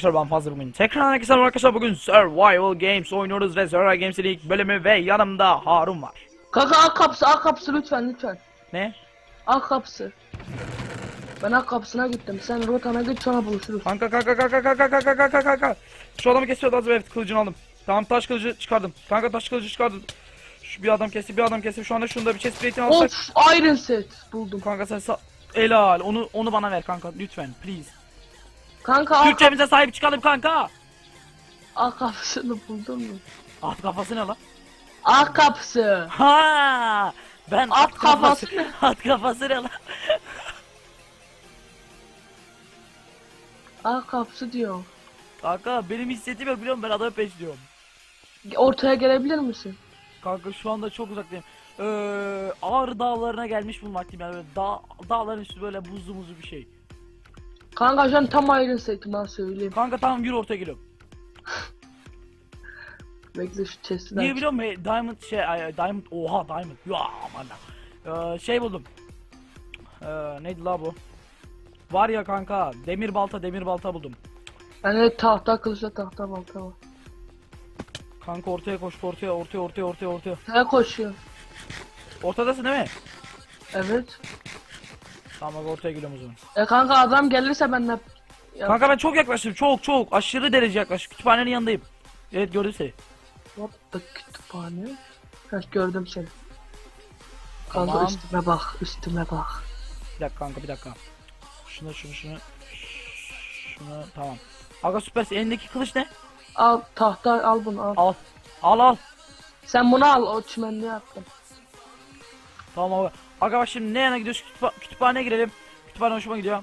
arkadaşlar ben fazla bugün tekrar herkese merhaba arkadaşlar bugün Survival Games oynuyoruz ve Survival Games'in ilk bölümü ve yanımda Harun var. Kanka al kapısı al kapısı lütfen lütfen. Ne? Al kapısı. Ben al kapısına gittim. Sen rotana git sonra buluşuruz. Kanka kanka kanka kanka kanka kanka kanka kanka. Şu adamı kesiyordu az evet kılıcını aldım. Tamam taş kılıcı çıkardım. Kanka taş kılıcı çıkardım. Şu bir adam kesti bir adam kesti şu anda şunu da bir chest plate'ini alsak. Of Iron Set buldum. Kanka sen sa Helal onu onu bana ver kanka lütfen please. Kanka al, Türkçemize sahip çıkalım kanka. al kapısını buldun mu? At kafası ne lan? Al kapısı. Ha! Ben At at kafası. kafası. At kafası ne lan? Al kapısı diyor. Kanka benim hissettiğim yok biliyor musun ben adamı peşliyorum. Ortaya gelebilir misin? Kanka şu anda çok uzaktayım. Ee, Ağrı dağlarına gelmiş bulmaktayım yani böyle dağ, dağların üstü böyle buzlu muzlu bir şey. Kanka şu an tam Set'im ben söyleyeyim. Kanka tamam yürü ortaya geliyorum. Bekle şu chest'ini Niye biliyor musun? Diamond şey ay, Diamond oha Diamond. Ya aman. Ee, şey buldum. Ee, neydi la bu? Var ya kanka demir balta demir balta buldum. Yani tahta kılıçla tahta balta var. Kanka ortaya koş ortaya ortaya ortaya ortaya ortaya. Sen koşuyor. Ortadasın değil mi? Evet. Tamam bak ortaya geliyorum o zaman. E kanka adam gelirse ben ne... Ya, Kanka ben çok yaklaştım çok çok aşırı derece yaklaştım. Kütüphanenin yanındayım. Evet gördüm seni. What the kütüphane? Heh gördüm seni. Kanka Tamam. üstüme bak, üstüme bak. Bir dakika kanka bir dakika. Şunu şunu şunu. Şunu tamam. Aga süpersin elindeki kılıç ne? Al tahta al bunu al. Al. Al al. Sen bunu al o çimenliği yaptım. Tamam abi. Aga şimdi ne yana gidiyoruz? Kütüpha kütüphaneye girelim. Kütüphane hoşuma gidiyor.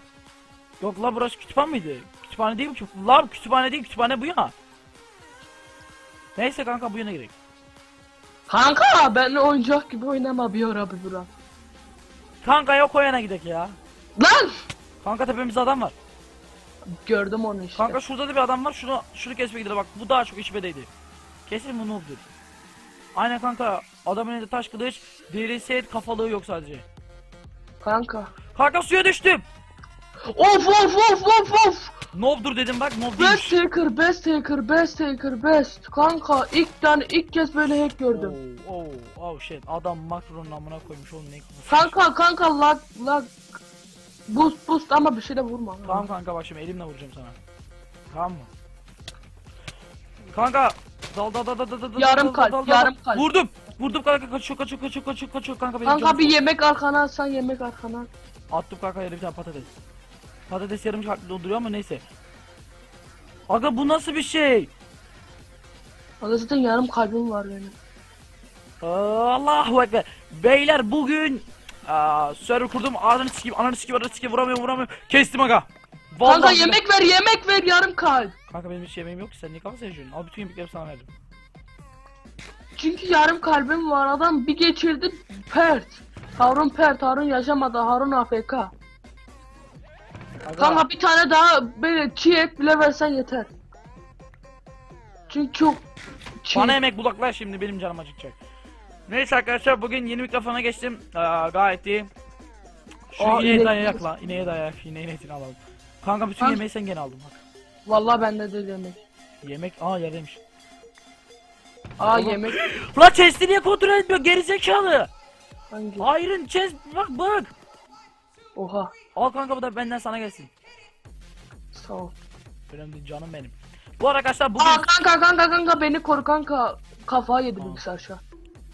Yok la burası kütüphane miydi? Kütüphane değil mi? ki? La kütüphane değil kütüphane bu ya. Neyse kanka bu yana girelim. Kanka ben oyuncak gibi oynama bir ara bir bura. Kanka yok o yana gidelim ya. Lan! Kanka tepemizde adam var. Gördüm onu işte. Kanka şurada da bir adam var. Şunu şunu kesmeye gidelim. Bak bu daha çok içmedeydi. Kesin bu noob'dur. Aynen kanka. Adamın elinde taş kılıç. Deri set kafalığı yok sadece. Kanka. Kanka suya düştüm. Of of of of of! Noob'dur dedim bak noob Best değilmiş. taker, best taker, best taker, best. Kanka ilk tane ilk kez böyle hack gördüm. Oh, oh, oh shit. Adam makronun amına koymuş oğlum ne. Kanka kanka lag lag. Boost boost ama bir şey de vurma. Tamam kanka bak şimdi elimle vuracağım sana. Tamam mı? Kanka dal dal dal dal dal dal Yarım dal, kalp, dal, dal, yarım dal. kalp. Vurdum. Vurdum kanka kaçıyor kaçıyor kaçıyor kaçıyor kaçıyor kanka benim Kanka canım bir yemek arkana atsan yemek arkana. at. Attım kanka yere bir tane patates. Patates yarım kalpli dolduruyor ama neyse. Aga bu nasıl bir şey? Aga zaten yarım kalbim var benim. Allahu ekber. Beyler bugün aa, server kurdum. Ananı sikeyim, ananı sikeyim, ananı sikeyim. Vuramıyorum, vuramıyorum. Kestim aga. Vallahi Kanka yemek ver yemek ver yarım kalp. Kanka benim hiç yemeğim yok ki sen niye kafa seçiyorsun? Al bütün yemekleri sana verdim. Çünkü yarım kalbim var adam bir geçirdi pert. Harun pert Harun yaşamadı Harun AFK. Aga, Kanka bir tane daha böyle çiğ et bile versen yeter. Çünkü çok çiğ. bana yemek bulaklar şimdi benim canım acıkacak. Neyse arkadaşlar bugün yeni mikrofona geçtim. Aa, gayet iyi. Şu Aa, ineğe dayayak la. İneğe. İneğin etini alalım. Kanka bütün Kanka- yemeği sen gene aldın bak. Vallahi bende de yemek. Yemek aa yerdeymiş. Aa Oğlum. yemek La chest'i niye kontrol etmiyor gerizekalı? hangi? Iron chest bak bak. Oha Al kanka bu da benden sana gelsin. sağ ol. Önemli değil canım benim. Bu arada arkadaşlar bugün... Aa kanka kanka kanka beni koru kanka. Kafa yedi Tamam. bilgisayar şu an.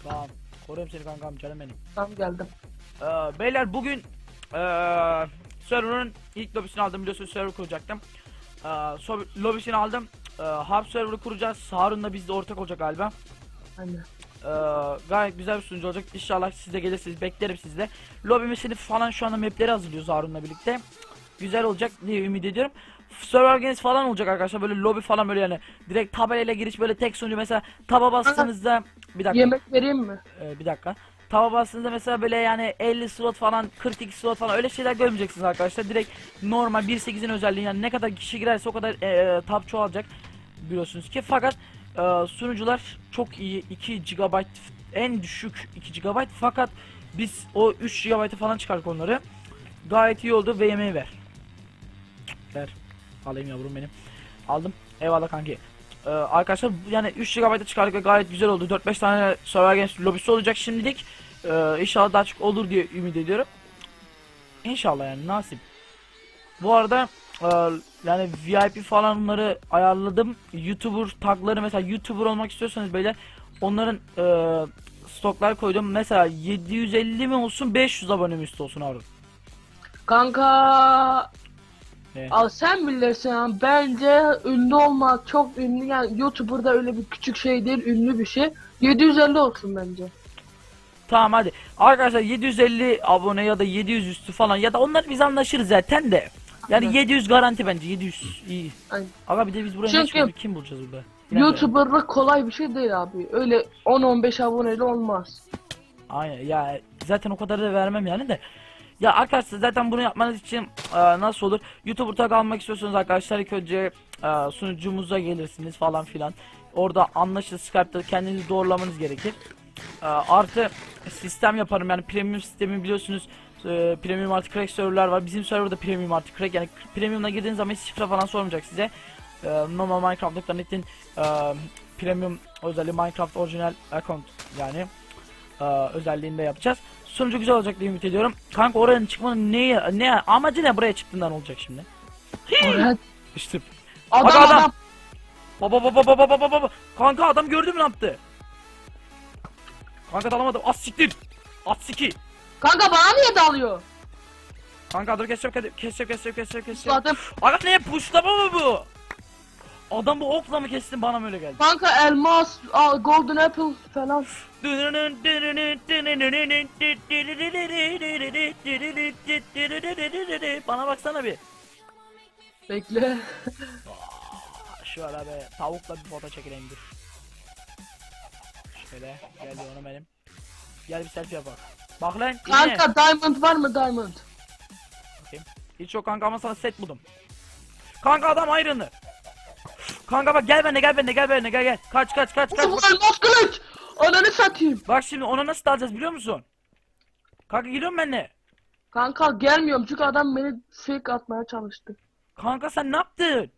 Tamam. Koruyorum seni kankam canım benim. Tamam geldim. Ee, beyler bugün ee, server'ın ilk lobisini aldım biliyorsunuz server kuracaktım. Ee, so- lobisini aldım. Ee, Harp server'ı kuracağız. Harun'la biz de ortak olacak galiba. Aynen. Ee, gayet güzel bir sunucu olacak. İnşallah siz de gelirsiniz. Beklerim sizde. Lobimesini falan şu anda mapleri hazırlıyoruz Harun'la birlikte. Güzel olacak diye ümit ediyorum. Server Games falan olacak arkadaşlar. Böyle lobi falan böyle yani. Direkt tabelayla giriş böyle tek sunucu mesela taba bastığınızda bir dakika. Yemek vereyim mi? Ee, bir dakika. Tava bastığınızda mesela böyle yani 50 slot falan 42 slot falan öyle şeyler görmeyeceksiniz arkadaşlar. Direkt normal 1.8'in özelliği yani ne kadar kişi girerse o kadar e, tab çoğalacak biliyorsunuz ki. Fakat e, sunucular çok iyi 2 GB en düşük 2 GB fakat biz o 3 GB'ı falan çıkardık onları. Gayet iyi oldu ve yemeği ver. Ver. Alayım yavrum benim. Aldım. Eyvallah kanki. Ee, arkadaşlar yani 3 GB'a çıkardık ve gayet güzel oldu. 4-5 tane Survivor Games lobisi olacak şimdilik. Ee, inşallah daha çok olur diye ümit ediyorum. İnşallah yani nasip. Bu arada e, yani VIP falanları ayarladım. YouTuber tagları mesela YouTuber olmak istiyorsanız beyler onların e, stoklar koydum. Mesela 750 mi olsun 500 abone mi üstü olsun abi. Kanka Ne? Al sen bilirsin yani bence ünlü olmak çok ünlü yani YouTuber'da öyle bir küçük şey değil ünlü bir şey. 750 olsun bence. Tamam hadi. Arkadaşlar 750 abone ya da 700 üstü falan ya da onlar biz anlaşırız zaten de. Yani Evet. 700 garanti bence 700 iyi. Aynen. Aga bir de biz buraya ne Çünkü çıkıyoruz? Kim bulacağız burada? YouTuber'lık kolay bir şey değil abi. Öyle 10-15 aboneyle olmaz. Aynen ya zaten o kadar da vermem yani de. Ya arkadaşlar zaten bunu yapmanız için e, nasıl olur? YouTuber tag almak istiyorsanız arkadaşlar ilk önce e, sunucumuza gelirsiniz falan filan. Orada anlaşılır Skype'da kendinizi doğrulamanız gerekir. E, artı sistem yaparım yani premium sistemi biliyorsunuz. E, premium artı crack serverlar var. Bizim serverda premium artı crack yani premium'la girdiğiniz zaman hiç şifre falan sormayacak size. E, normal Minecraft.net'in e, premium özelliği Minecraft orijinal account yani e, özelliğinde yapacağız. Sonucu güzel olacak diye ümit ediyorum. Kanka oranın çıkmanın neye, ne amacı ne buraya çıktığından olacak şimdi. İşte Adam adam. adam. baba baba baba baba baba kanka adam gördü mü ne yaptı? Kanka dalamadım. Az siktir. At siki. Kanka bana niye dalıyor? Kanka dur keseceğim keseceğim keseceğim keseceğim keseceğim. Zaten Aga ne puşlama mı bu? Adam bu okla mı kestin bana mı öyle geldi? kanka elmas, aa, golden apple falan. Bana baksana bir. Bekle. Şöyle be tavukla bir foto çekileyim dur. Şöyle geldi onu benim. Gel bir selfie yapalım. Bak lan yine. Kanka diamond var mı diamond? Hiç yok kanka ama sana set buldum. Kanka adam ayrını. Kanka bak gel bende gel bende gel bende gel gel. Kaç kaç kaç kaç. Uf, elmas kılıç. Ananı satayım. Bak şimdi ona nasıl dalacağız biliyor musun? Kanka geliyor musun benimle? Kanka gelmiyorum çünkü adam beni fake atmaya çalıştı. Kanka sen ne yaptın?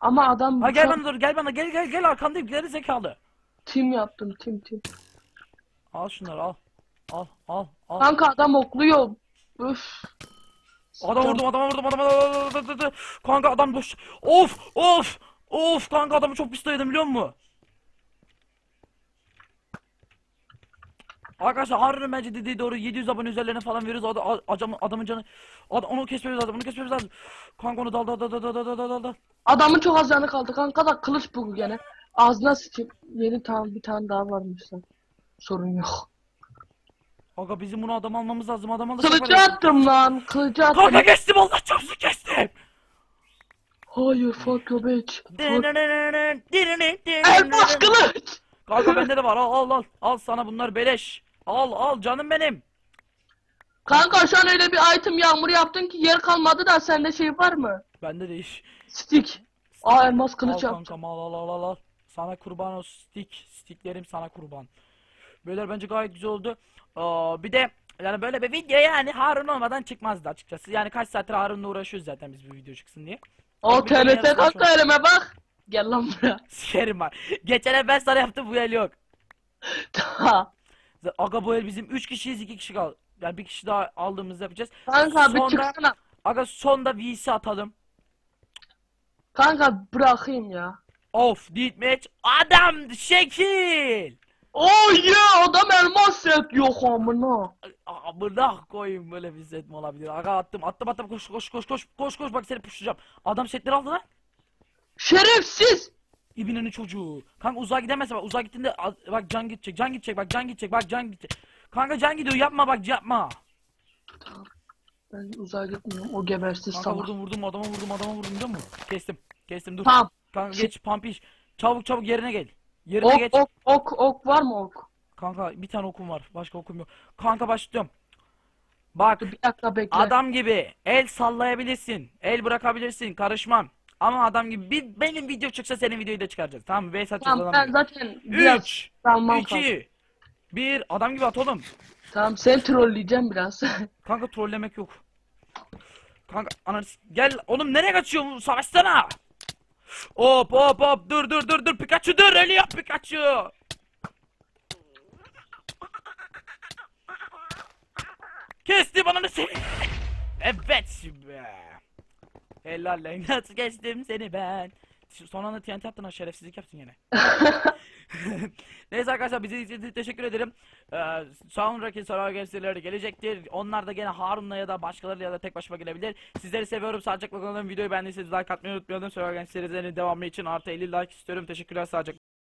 Ama adam Ha gel bana dur gel bana gel gel gel arkandayım geri zekalı. Tim yaptım tim tim. Al şunları al. Al al al. Kanka adam okluyor. Üf. Adam vurdum adama vurdum adama. adama. Kanka adam boş. Of of. Of kanka adamı çok pis dayadım biliyor musun? Arkadaşlar harbiden bence dediği doğru 700 abone üzerlerine falan veriyoruz adam, adam, adamın canı adam, onu kesmemiz lazım onu kesmemiz lazım Kanka onu dal dal dal dal dal dal dal Adamın çok az canı kaldı kanka da kılıç bu gene Ağzına sıçayım. Yeni tane bir tane daha varmış. Sorun yok. Kanka bizim bunu adam almamız lazım adam alırsak var Kılıcı ya- attım lan. Kılıcı attım. Kanka kestim Allah çarpsın kestim Hayır fuck your bitch. Fuck. Elmas kılıç. Kanka bende de var al al al al sana bunlar beleş Al al canım benim Kanka şu an öyle bir item yağmur yaptın ki yer kalmadı da sende şey var mı? Bende de iş Stick. Aa elmas Al kılıç yaptım. kankam al al al al al. Sana kurban o stick. Sticklerim sana kurban. Beyler bence gayet güzel oldu. Aa, bir de yani böyle bir video yani Harun olmadan çıkmazdı açıkçası. Yani kaç saattir Harun'la uğraşıyoruz zaten biz bir video çıksın diye. O Bir kanka şu- elime bak. Gel lan buraya. Sikerim var. Geçen el ben sana yaptım bu el yok. Aga bu el bizim 3 kişiyiz 2 kişi kaldı. Yani bir kişi daha aldığımızda yapacağız. kanka bir Sonra- çıksana. Aga sonda VC atalım. Kanka bırakayım ya. Of deathmatch adam şekil. Oh yeah adam elmas set yok amına. Amına koyayım böyle bir set mi olabilir? Aga attım attım attım koş koş koş koş koş koş bak seni pushlayacağım. Adam setleri aldı lan. Şerefsiz. İbinin çocuğu. Kanka uzağa gidemezse bak uzağa gittiğinde bak can gidecek can gidecek bak can gidecek bak can gidecek. Kanka can gidiyor yapma bak yapma. Ben uzağa gitmiyorum o gebersiz Kanka salak. vurdum vurdum adama vurdum adama vurdum biliyor musun? Kestim. Kestim dur. Tamam. Kanka Şey- geç pampiş. Çabuk çabuk yerine gel. Yerine Ok geç. ok ok ok var mı ok? Kanka bir tane okum var. Başka okum yok. Kanka başlıyorum. Bak Bir dakika bekle. Adam gibi el sallayabilirsin. El bırakabilirsin. Karışmam. Ama adam gibi bir, benim video çıksa senin videoyu da çıkaracağız. Tamam mı? Veys atacağız Tamam adam ben gibi. zaten biraz 3 salmam kanka. 2 1 Adam gibi at oğlum. Tamam seni trolleyeceğim biraz. Kanka trollemek yok. Kanka ananı s- gel oğlum nereye kaçıyorsun? Savaşsana. Hop hop hop dur dur dur dur Pikachu dur ölüyor Pikachu. Kestim ananı seni. evet be. Helal lan nasıl kestim seni ben. Son anda TNT attın ha şerefsizlik yaptın yine. Neyse arkadaşlar bizi izlediğiniz için teşekkür ederim. Ee, sonraki soru gösterileri gelecektir. Onlar da gene Harun'la ya da başkaları ya da tek başıma gelebilir. Sizleri seviyorum. Sağlıcakla kalın. Videoyu beğendiyseniz like atmayı unutmayalım. Soru gösterilerinin devamı için artı 50 like istiyorum. Teşekkürler sağlıcakla.